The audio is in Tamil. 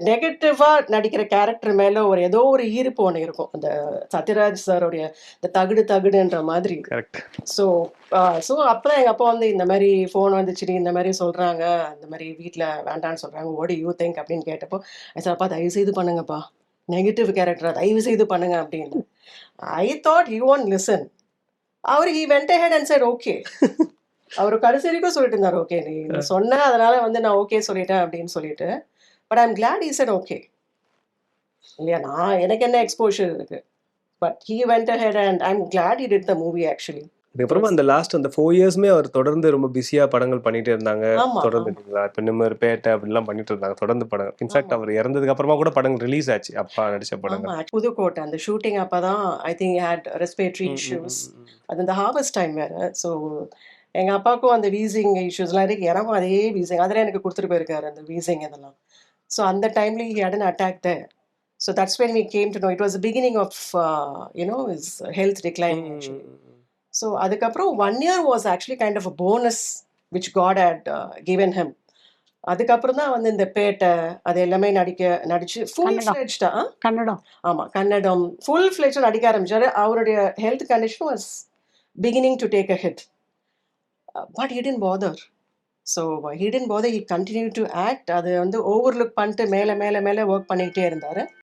நெகட்டிவா நடிக்கிற கேரக்டர் மேல ஒரு ஏதோ ஒரு ஈர்ப்பு ஒன்று இருக்கும். அந்த சத்யராஜ் சாருடைய இந்த தகுடு தகுடுன்ற மாதிரி. ஸோ ஸோ அப்புறம் எங்கள் அப்பா வந்து இந்த மாதிரி ஃபோன் வந்துச்சுடி இந்த மாதிரி சொல்கிறாங்க இந்த மாதிரி வீட்டில் வேண்டான்னு சொல்கிறாங்க ஓடி யூ திங்க் அப்படின்னு கேட்டப்போ சார் அப்பா தயவு செய்து பண்ணுங்கப்பா. நெகட்டிவ் கேரக்டர் தயவு செய்து பண்ணுங்க அப்படின்னு. I thought you won listen our he went head and said okay அவர் கடைசி வரைக்கும் சொல்லிட்டு இருந்தார் ஓகே நீ நீ சொன்ன அதனால வந்து நான் ஓகே சொல்லிட்டேன் அப்படின்னு சொல்லிட்டு. But I'm glad he said okay இல்லையா நான் எனக்கு என்ன எக்ஸ்போஷர் இருக்கு? But he went head and I'm glad he did the movie actually அதுக்கப்புறமா அந்த லாஸ்ட் அந்த ஃபோர் இயர்ஸ்மே அவர் தொடர்ந்து ரொம்ப பிஸியா படங்கள் பண்ணிட்டே இருந்தாங்க. தொடர்ந்து இப்போ நிம்மர் பேட்டை அப்படிலாம் பண்ணிட்டு இருந்தாங்க தொடர்ந்து படம். இன்ஃபேக்ட் அவர் இறந்ததுக்கு அப்புறமா கூட படங்கள் ரிலீஸ் ஆச்சு அப்பா நடிச்ச படங்கள். புதுக்கோட்டை அந்த ஷூட்டிங் அப்பதான் I think had respiratory issues. அது இந்த ஹார்வஸ்ட் டைம் வேற. ஸோ எங்க அப்பாவுக்கும் அந்த வீசிங் இஷ்யூஸ்லாம் இருக்கு. எனக்கும் அதே வீசிங் அதில் எனக்கு கொடுத்துட்டு போயிருக்காரு அந்த வீசிங் இதெல்லாம். ஸோ அந்த டைம்ல he had an attack there so that's when we came to know it was beginning of you know his health decline. So அதுக்கப்புறம் one year was actually kind of a bonus which God had given him அதுக்கப்புறம் தான் வந்து இந்த பேட்டை அது எல்லாமே நடிக்க நடிச்சு ஃபுல் ஃபிளெஜ்டா கன்னடம். ஆமா கன்னடம். ஃபுல் ஃபிளெஜ் நடிக்க ஆரம்பிச்சாரு. அவருடைய health condition was beginning to take a hit but he didn't bother so he didn't bother he continue to act அது வந்து ஓவர்லுக் பண்ணிட்டு மேலே மேலே மேலே ஒர்க் பண்ணிக்கிட்டே இருந்தார்.